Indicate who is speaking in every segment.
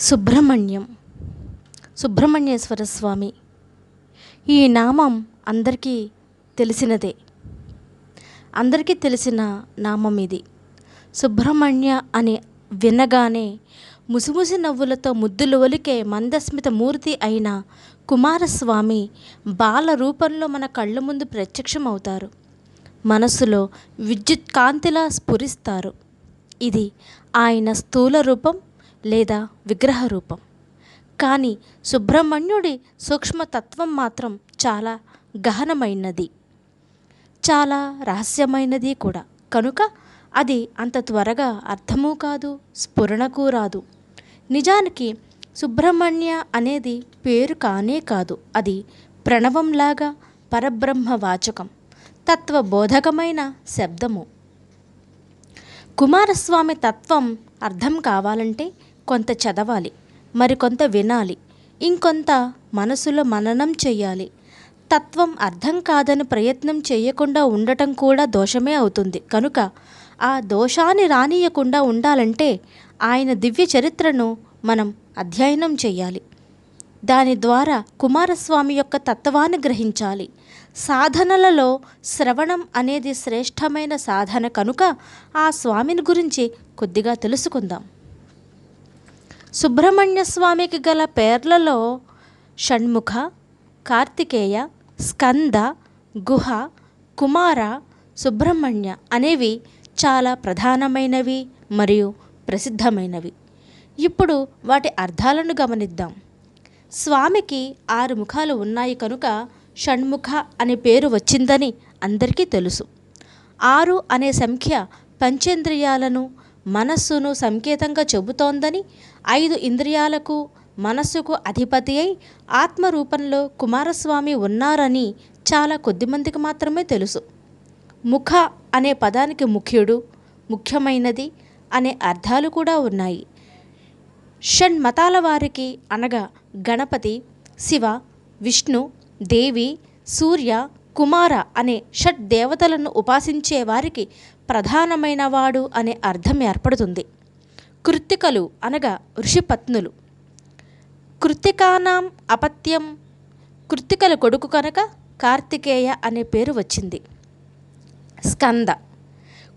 Speaker 1: సుబ్రహ్మణ్యం. సుబ్రహ్మణ్యేశ్వర స్వామి ఈ నామం అందరికీ తెలిసినదే. అందరికీ తెలిసిన నామం ఇది. సుబ్రహ్మణ్య అని వినగానే ముసిముసి నవ్వులతో ముద్దులు ఒలికే మందస్మిత మూర్తి అయిన కుమారస్వామి బాల రూపంలో మన కళ్ళ ముందు ప్రత్యక్షమవుతారు. మనసులో విద్యుత్ కాంతిలా స్ఫురిస్తారు. ఇది ఆయన స్థూల రూపం లేదా విగ్రహ రూపం. కానీ సుబ్రహ్మణ్యుడి సూక్ష్మతత్వం మాత్రం చాలా గహనమైనది. చాలా రహస్యమైనది కూడా. కనుక అది అంత త్వరగా అర్థమూ కాదు స్ఫురణకు రాదు. నిజానికి సుబ్రహ్మణ్య అనేది పేరు కానే కాదు. అది ప్రణవంలాగా పరబ్రహ్మ వాచకం తత్వబోధకమైన శబ్దము. కుమారస్వామి తత్వం అర్థం కావాలంటే కొంత చదవాలి మరికొంత వినాలి ఇంకొంత మనసులో మననం చెయ్యాలి. తత్వం అర్థం కాదని ప్రయత్నం చేయకుండా ఉండటం కూడా దోషమే అవుతుంది. కనుక ఆ దోషాన్ని రానియకుండా ఉండాలంటే ఆయన దివ్య చరిత్రను మనం అధ్యయనం చేయాలి దాని ద్వారా కుమారస్వామి యొక్క తత్వాన్ని గ్రహించాలి. సాధనలలో శ్రవణం అనేది శ్రేష్టమైన సాధన. కనుక ఆ స్వామిని గురించి కొద్దిగా తెలుసుకుందాం. సుబ్రహ్మణ్య స్వామికి గల పేర్లలో షణ్ముఖ కార్తికేయ స్కంద గుహ కుమార సుబ్రహ్మణ్య అనేవి చాలా ప్రధానమైనవి మరియు ప్రసిద్ధమైనవి. ఇప్పుడు వాటి అర్థాలను గమనిద్దాం. స్వామికి ఆరు ముఖాలు ఉన్నాయి కనుక షణ్ముఖ అనే పేరు వచ్చిందని అందరికీ తెలుసు. ఆరు అనే సంఖ్య పంచేంద్రియాలను మనస్సును సంకేతంగా చెబుతోందని ఐదు ఇంద్రియాలకు మనస్సుకు అధిపతి అయి ఆత్మరూపంలో కుమారస్వామి ఉన్నారని చాలా కొద్దిమందికి మాత్రమే తెలుసు. ముఖ అనే పదానికి ముఖ్యుడు ముఖ్యమైనది అనే అర్థాలు కూడా ఉన్నాయి. షణ్మతాల వారికి అనగా గణపతి శివ విష్ణు దేవి సూర్య కుమార అనే షట్ దేవతలను ఉపాసించే వారికి ప్రధానమైనవాడు అనే అర్థం ఏర్పడుతుంది. కృత్తికలు అనగా ఋషిపత్నులు కృత్తికానాం అపత్యం. కృత్తికల కొడుకు కనుక కార్తికేయ అనే పేరు వచ్చింది. స్కంద.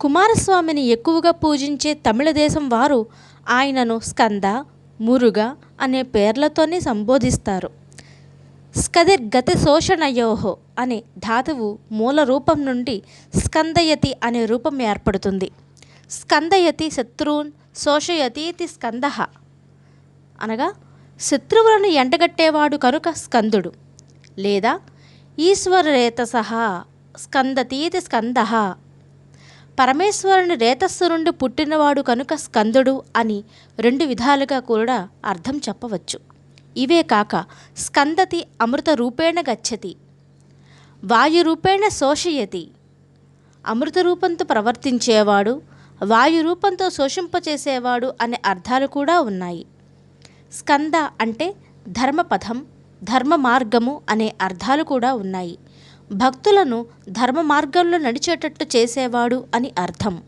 Speaker 1: కుమారస్వామిని ఎక్కువగా పూజించే తమిళ దేశం వారు ఆయనను స్కంద మురుగ అనే పేర్లతోనే సంబోధిస్తారు. స్కదిర్ గతి శోషణయోహో అనే ధాతువు మూల రూపం నుండి స్కందయతి అనే రూపం ఏర్పడుతుంది. స్కందయతి శత్రువున్ శోషయతీతి స్కంద. అనగా శత్రువులను ఎండగట్టేవాడు కనుక స్కందుడు. లేదా ఈశ్వరరేత స్కందతీతి స్కంద. పరమేశ్వరుని రేతస్సు నుండి పుట్టినవాడు కనుక స్కందుడు అని రెండు విధాలుగా కూడా అర్థం చెప్పవచ్చు. ఇవే కాక స్కందతి అమృత రూపేణ గచ్చతి. వాయురూపేణ శోషయతి. అమృత రూపంతో ప్రవర్తించేవాడు వాయు రూపంతో శోషింపచేసేవాడు అనే అర్థాలు కూడా ఉన్నాయి. స్కంద అంటే ధర్మపథం ధర్మ మార్గము అనే అర్థాలు కూడా ఉన్నాయి. భక్తులను ధర్మ మార్గంలో నడిచేటట్టు చేసేవాడు అని అర్థం.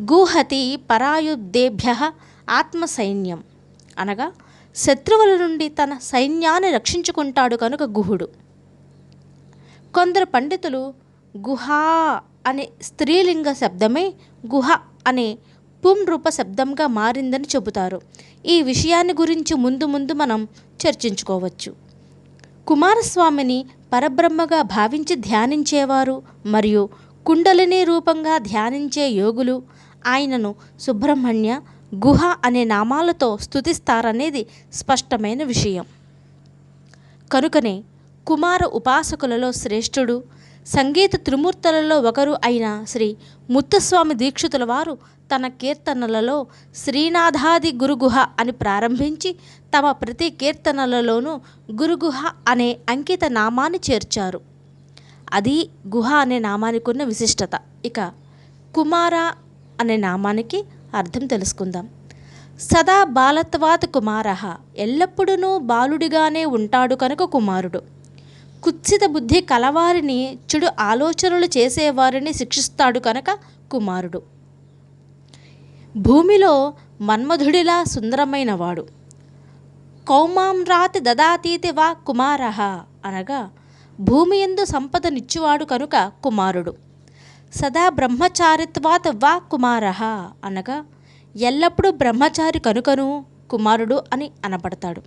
Speaker 1: గూహతి పరాయుద్ధేభ్య ఆత్మ సైన్యం అనగా శత్రువుల నుండి తన సైన్యాన్ని రక్షించుకుంటాడు కనుక గుహుడు. కొందరు పండితులు గుహా అనే స్త్రీలింగ శబ్దమే గుహ అనే పుంరూప శబ్దంగా మారిందని చెబుతారు. ఈ విషయాన్ని గురించి ముందు ముందు మనం చర్చించుకోవచ్చు. కుమారస్వామిని పరబ్రహ్మగా భావించి ధ్యానించేవారు మరియు కుండలిని రూపంగా ధ్యానించే యోగులు ఆయనను సుబ్రహ్మణ్య గుహ అనే నామాలతో స్థుతిస్తారనేది స్పష్టమైన విషయం. కనుకనే కుమార ఉపాసకులలో శ్రేష్ఠుడు సంగీత త్రిమూర్తులలో ఒకరు అయిన శ్రీ ముత్తుస్వామి దీక్షితుల వారు తన కీర్తనలలో శ్రీనాథాది గురుగుహ అని ప్రారంభించి తమ ప్రతి కీర్తనలలోనూ గురుగుహ అనే అంకిత నామాన్ని చేర్చారు. అది గుహ అనే నామానికి ఉన్న విశిష్టత. ఇక కుమార అనే నామానికి అర్థం తెలుసుకుందాం. సదా బాలత్వాత్ కుమార. ఎల్లప్పుడూ బాలుడిగానే ఉంటాడు కనుక కుమారుడు. కుత్సిత బుద్ధి కలవారిని చెడు ఆలోచనలు చేసేవారిని శిక్షిస్తాడు కనుక కుమారుడు. భూమిలో మన్మధుడిలా సుందరమైనవాడు. కౌమాంరాతి దదాతీతి వా కుమార అనగా భూమి ఎందు సంపదనిచ్చువాడు కనుక కుమారుడు. సదా బ్రహ్మచారిత్వాత్ వా కుమార అనగా ఎల్లప్పుడూ బ్రహ్మచారి కనుకను కుమారుడు అని అనబడతాడు.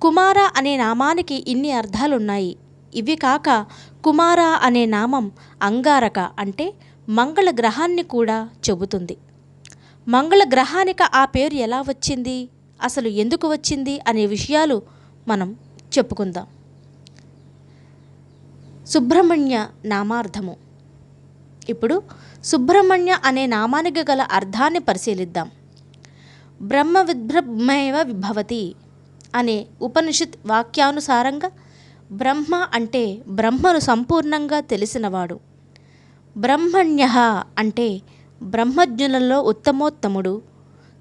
Speaker 1: కుమార అనే నామానికి ఇన్ని అర్థాలున్నాయి. ఇవి కాక కుమార అనే నామం అంగారక అంటే మంగళ గ్రహాన్ని కూడా చెబుతుంది. మంగళ గ్రహానికి ఆ పేరు ఎలా వచ్చింది? అసలు ఎందుకు వచ్చింది అనే విషయాలు మనం చెప్పుకుందాం. సుబ్రహ్మణ్య నామార్థము. ఇప్పుడు సుబ్రహ్మణ్య అనే నామానికి గల అర్థాన్ని పరిశీలిద్దాం. బ్రహ్మ విద్బ్రహ్మైవ విభవతి అనే ఉపనిషత్ వాక్యానుసారంగా బ్రహ్మ అంటే బ్రహ్మను సంపూర్ణంగా తెలిసినవాడు. బ్రహ్మణ్య అంటే బ్రహ్మజ్ఞులలో ఉత్తమోత్తముడు.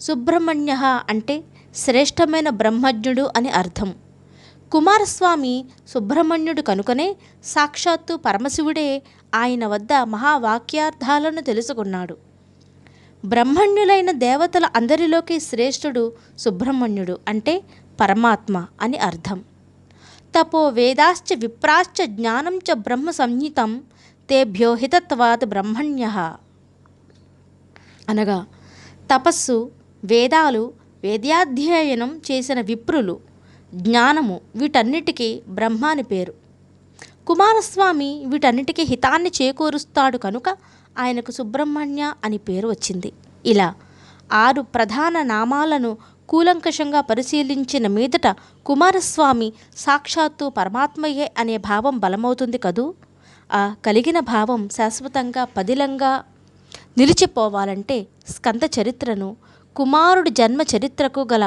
Speaker 1: సుబ్రహ్మణ్య అంటే శ్రేష్టమైన బ్రహ్మజ్ఞుడు అని అర్థం. కుమారస్వామి సుబ్రహ్మణ్యుడు కనుకనే సాక్షాత్తు పరమశివుడే ఆయన వద్ద మహావాక్యార్థాలను తెలుసుకున్నాడు. బ్రహ్మణ్యులైన దేవతల అందరిలోకి శ్రేష్ఠుడు సుబ్రహ్మణ్యుడు అంటే పరమాత్మ అని అర్థం. తపో వేదాశ్చ విప్రాశ్చ జ్ఞానం చ బ్రహ్మ సంహితం తేభ్యో హితత్వాద్ బ్రహ్మణ్య. అనగా తపస్సు వేదాలు వేద్యాధ్యయనం చేసిన విప్రులు జ్ఞానము వీటన్నిటికీ బ్రహ్మ అని పేరు. కుమారస్వామి వీటన్నిటికీ హితాన్ని చేకూరుస్తాడు కనుక ఆయనకు సుబ్రహ్మణ్య అని పేరు వచ్చింది. ఇలా ఆరు ప్రధాన నామాలను కూలంకషంగా పరిశీలించిన మీదట కుమారస్వామి సాక్షాత్తు పరమాత్మయే అనే భావం బలమవుతుంది కదూ? ఆ కలిగిన భావం శాశ్వతంగా పదిలంగా నిలిచిపోవాలంటే స్కంద చరిత్రను కుమారుడి జన్మ చరిత్రకు గల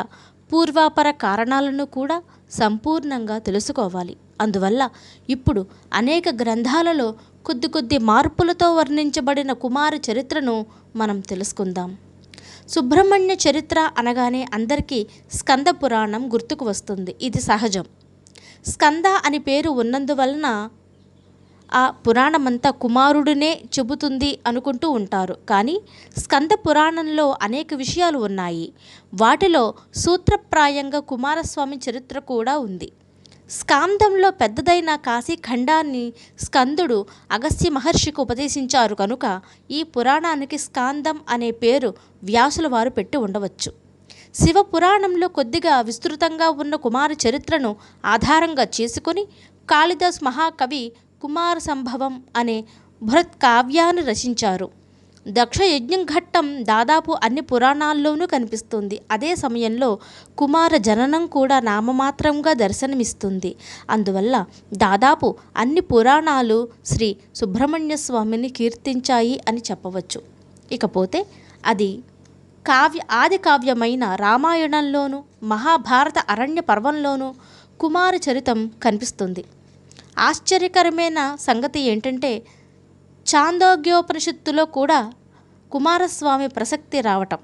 Speaker 1: పూర్వాపర కారణాలను కూడా సంపూర్ణంగా తెలుసుకోవాలి. అందువల్ల ఇప్పుడు అనేక గ్రంథాలలో కొద్ది కొద్ది మార్పులతో వర్ణించబడిన కుమార చరిత్రను మనం తెలుసుకుందాం. సుబ్రహ్మణ్య చరిత్ర అనగానే అందరికీ స్కంద పురాణం గుర్తుకు వస్తుంది. ఇది సహజం. స్కంద అని పేరు ఉన్నందువలన ఆ పురాణమంతా కుమారుడునే చెబుతుంది అనుకుంటూ ఉంటారు. కానీ స్కంద పురాణంలో అనేక విషయాలు ఉన్నాయి. వాటిలో సూత్రప్రాయంగా కుమారస్వామి చరిత్ర కూడా ఉంది. స్కాందంలో పెద్దదైన కాశీఖండాన్ని స్కందుడు అగస్త్య మహర్షికి ఉపదేశించారు కనుక ఈ పురాణానికి స్కాందం అనే పేరు వ్యాసుల వారు పెట్టి ఉండవచ్చు. శివ పురాణంలో కొద్దిగా విస్తృతంగా ఉన్న కుమార చరిత్రను ఆధారంగా చేసుకొని కాళిదాస్ మహాకవి కుమార సంభవం అనే బృహత్ కావ్యాన్ని రచించారు. దక్ష యజ్ఞం ఘట్టం దాదాపు అన్ని పురాణాల్లోనూ కనిపిస్తుంది. అదే సమయంలో కుమార జననం కూడా నామమాత్రంగా దర్శనమిస్తుంది. అందువల్ల దాదాపు అన్ని పురాణాలు శ్రీ సుబ్రహ్మణ్య స్వామిని కీర్తించాయి అని చెప్పవచ్చు. ఇకపోతే అది కావ్య ఆది కావ్యమైన రామాయణంలోను మహాభారత అరణ్య పర్వంలోనూ కుమార చరితం కనిపిస్తుంది. ఆశ్చర్యకరమైన సంగతి ఏంటంటే చాందోగ్యోపనిషత్తులో కూడా కుమారస్వామి ప్రసక్తి రావటం.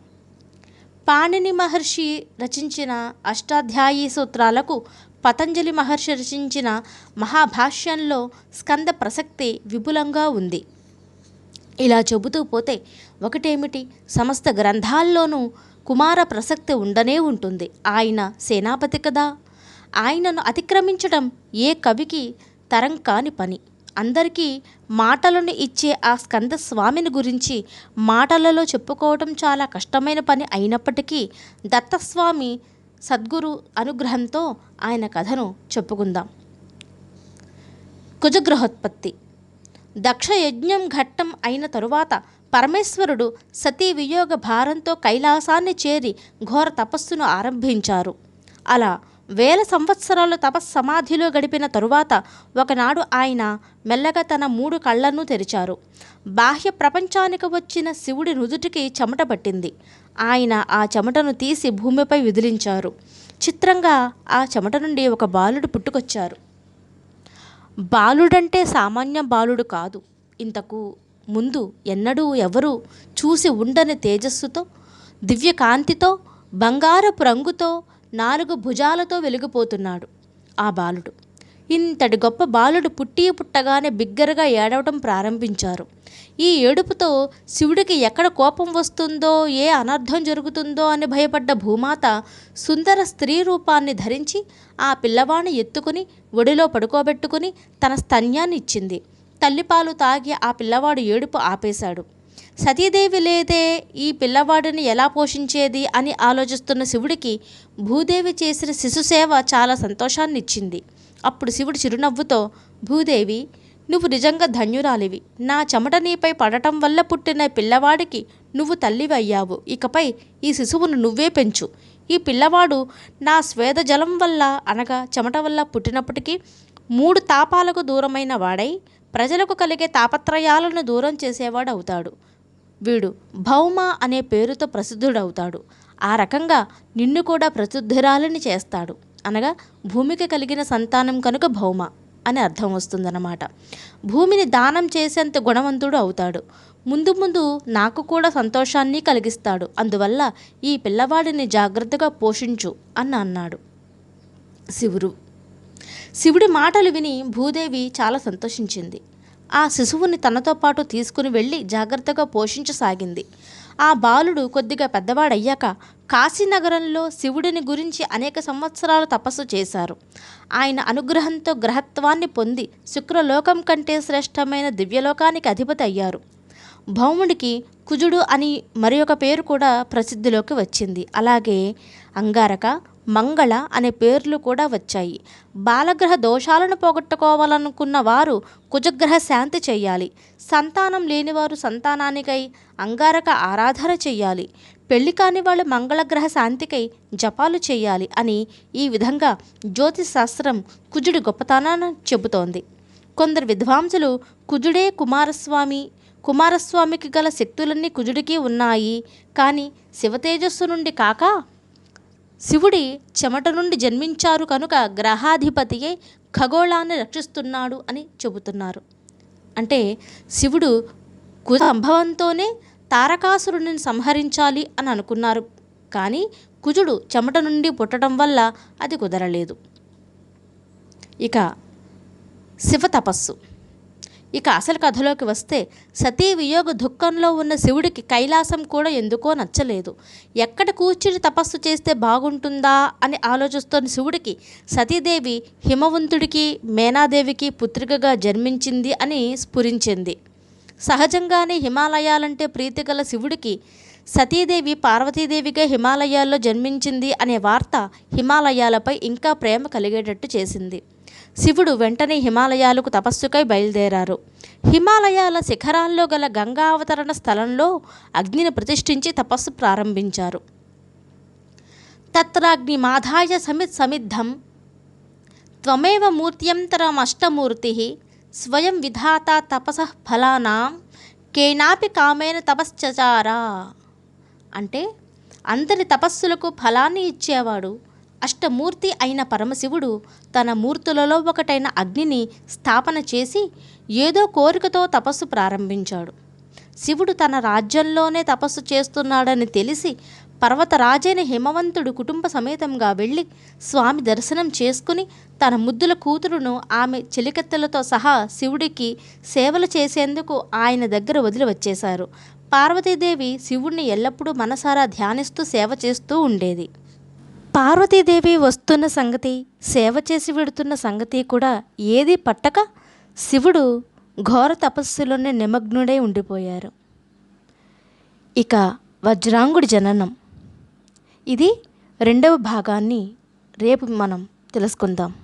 Speaker 1: పాణిని మహర్షి రచించిన అష్టాధ్యాయీ సూత్రాలకు పతంజలి మహర్షి రచించిన మహాభాష్యంలో స్కంద ప్రసక్తి విపులంగా ఉంది. ఇలా చెబుతూ పోతే ఒకటేమిటి? సమస్త గ్రంథాల్లోనూ కుమార ప్రసక్తి ఉండనే ఉంటుంది. ఆయన సేనాపతి కదా. ఆయనను అతిక్రమించడం ఏ కవికి తరం కాని పని. అందరికీ మాటలను ఇచ్చే ఆ స్కంద స్వామిని గురించి మాటలలో చెప్పుకోవటం చాలా కష్టమైన పని అయినప్పటికీ దత్తస్వామి సద్గురు అనుగ్రహంతో ఆయన కథను చెప్పుకుందాం. కుజగ్రహోత్పత్తి దక్ష యజ్ఞం ఘట్టం అయిన తరువాత పరమేశ్వరుడు సతీ వియోగ భారంతో కైలాసాన్ని చేరి ఘోర తపస్సును ఆరంభించారు. అలా వేల సంవత్సరాలు తపస్సమాధిలో గడిపిన తరువాత ఒకనాడు ఆయన మెల్లగా తన మూడు కళ్ళను తెరిచారు. బాహ్య ప్రపంచానికి వచ్చిన శివుడి నుదుటికి చెమట పట్టింది. ఆయన ఆ చెమటను తీసి భూమిపై విదిలించారు. చిత్రంగా ఆ చెమట నుండి ఒక బాలుడు పుట్టుకొచ్చారు. బాలుడంటే సామాన్య బాలుడు కాదు. ఇంతకు ముందు ఎన్నడూ ఎవరూ చూసి ఉండని తేజస్సుతో దివ్యకాంతితో బంగారపు రంగుతో నాలుగు భుజాలతో వెలిగిపోతున్నాడు ఆ బాలుడు. ఇంతటి గొప్ప బాలుడు పుట్టి పుట్టగానే బిగ్గరగా ఏడవటం ప్రారంభించారు. ఈ ఏడుపుతో శివుడికి ఎక్కడ కోపం వస్తుందో ఏ అనర్థం జరుగుతుందో అని భయపడ్డ భూమాత సుందర స్త్రీ రూపాన్ని ధరించి ఆ పిల్లవాడిని ఎత్తుకుని ఒడిలో పడుకోబెట్టుకుని తన స్తన్యాన్ని ఇచ్చింది తల్లిపాలు తాగి ఆ పిల్లవాడు ఏడుపు ఆపేశాడు. సతీదేవి లేదే ఈ పిల్లవాడిని ఎలా పోషించేది అని ఆలోచిస్తున్న శివుడికి భూదేవి చేసిన శిశుసేవ చాలా సంతోషాన్ని ఇచ్చింది అప్పుడు శివుడు చిరునవ్వుతో భూదేవి నువ్వు నిజంగా ధన్యురాలివి. నా చెమట నీపై పడటం వల్ల పుట్టిన పిల్లవాడికి నువ్వు తల్లివి అయ్యావు ఇకపై ఈ శిశువును నువ్వే పెంచు. ఈ పిల్లవాడు నా స్వేద జలం వల్ల అనగా చెమట వల్ల పుట్టినప్పటికీ మూడు తాపాలకు దూరమైన వాడై ప్రజలకు కలిగే తాపత్రయాలను దూరం చేసేవాడు అవుతాడు. వీడు భౌమ అనే పేరుతో ప్రసిద్ధుడవుతాడు. ఆ రకంగా నిన్ను కూడా ప్రసిద్ధురాలని చేస్తాడు. అనగా భూమికి కలిగిన సంతానం కనుక భౌమ అని అర్థం వస్తుందన్నమాట. భూమిని దానం చేసేంత గుణవంతుడు అవుతాడు. ముందు ముందు నాకు కూడా సంతోషాన్ని కలిగిస్తాడు. అందువల్ల ఈ పిల్లవాడిని జాగ్రత్తగా పోషించు అని అన్నాడు. శివుడు శివుడి మాటలు విని భూదేవి చాలా సంతోషించింది. ఆ శిశువుని తనతో పాటు తీసుకుని వెళ్ళి జాగ్రత్తగా పోషించసాగింది. ఆ బాలుడు కొద్దిగా పెద్దవాడయ్యాక కాశీనగరంలో శివుడిని గురించి అనేక సంవత్సరాలు తపస్సు చేశారు. ఆయన అనుగ్రహంతో గ్రహత్వాన్ని పొంది శుక్రలోకం కంటే శ్రేష్టమైన దివ్యలోకానికి అధిపతి అయ్యారు. భౌముడికి కుజుడు అని మరి ఒక పేరు కూడా ప్రసిద్ధిలోకి వచ్చింది. అలాగే అంగారక మంగళ అనే పేర్లు కూడా వచ్చాయి. బాలగ్రహ దోషాలను పోగొట్టుకోవాలనుకున్న వారు కుజగ్రహ శాంతి చేయాలి. సంతానం లేనివారు సంతానానికై అంగారక ఆరాధన చెయ్యాలి పెళ్ళి కాని వాళ్ళు మంగళగ్రహ శాంతికై జపాలు చేయాలి అని ఈ విధంగా జ్యోతిష్ శాస్త్రం కుజుడి గొప్పతనాన్ని చెబుతోంది. కొందరు విద్వాంసులు కుజుడే కుమారస్వామి కుమారస్వామికి గల శక్తులన్నీ కుజుడికి ఉన్నాయి. కానీ శివతేజస్సు నుండి కాక శివుడి చెమట నుండి జన్మించారు కనుక గ్రహాధిపతియే ఖగోళాన్ని రక్షిస్తున్నాడు అని చెబుతున్నారు. అంటే శివుడు కుజ సంభవంతోనే తారకాసురుడిని సంహరించాలి అని అనుకున్నారు. కానీ కుజుడు చెమట నుండి పుట్టడం వల్ల అది కుదరలేదు. ఇక శివ తపస్సు. ఇక అసలు కథలోకి వస్తే సతీ వియోగ దుఃఖంలో ఉన్న శివుడికి కైలాసం కూడా ఎందుకో నచ్చలేదు. ఎక్కడ కూర్చుని తపస్సు చేస్తే బాగుంటుందా అని ఆలోచిస్తున్న శివుడికి సతీదేవి హిమవంతుడికి మేనాదేవికి పుత్రికగా జన్మించింది అని స్ఫురించింది. సహజంగానే హిమాలయాలంటే ప్రీతి గల శివుడికి సతీదేవి పార్వతీదేవిగా హిమాలయాల్లో జన్మించింది అనే వార్త హిమాలయాలపై ఇంకా ప్రేమ కలిగేటట్టు చేసింది. శివుడు వెంటనే హిమాలయాలకు తపస్సుకై బయలుదేరారు. హిమాలయాల శిఖరాల్లో గల గంగా అవతరణ స్థలంలో అగ్నిని ప్రతిష్ఠించి తపస్సు ప్రారంభించారు. తత్రాగ్ని మాధాయ సమిత్ సమిద్ధం త్వమేవ మూర్త్యంతరమష్టమూర్తి స్వయం విధాత తపస ఫలానాం కేనాపి కామేన తపశ్చచారా. అంటే అందరి తపస్సులకు ఫలాన్ని ఇచ్చేవాడు అష్టమూర్తి అయిన పరమశివుడు తన మూర్తులలో ఒకటైన అగ్నిని స్థాపన చేసి ఏదో కోరికతో తపస్సు ప్రారంభించాడు. శివుడు తన రాజ్యంలోనే తపస్సు చేస్తున్నాడని తెలిసి పర్వతరాజైన హిమవంతుడు కుటుంబ సమేతంగా వెళ్ళి స్వామి దర్శనం చేసుకుని తన ముద్దుల కూతురును ఆమె చెలికత్తెలతో సహా శివుడికి సేవలు చేసేందుకు ఆయన దగ్గర వదిలి వచ్చేశారు. పార్వతీదేవి శివుణ్ణి ఎల్లప్పుడూ మనసారా ధ్యానిస్తూ సేవ చేస్తూ ఉండేది. పార్వతీదేవి వస్తున్న సంగతి సేవ చేసి విడుతున్న సంగతి కూడా ఏది పట్టక శివుడు ఘోర తపస్సులోనే నిమగ్నుడై ఉండిపోయారు. ఇక వజ్రాంగుడి జననం. ఇది రెండవ భాగాన్ని రేపు మనం తెలుసుకుందాం.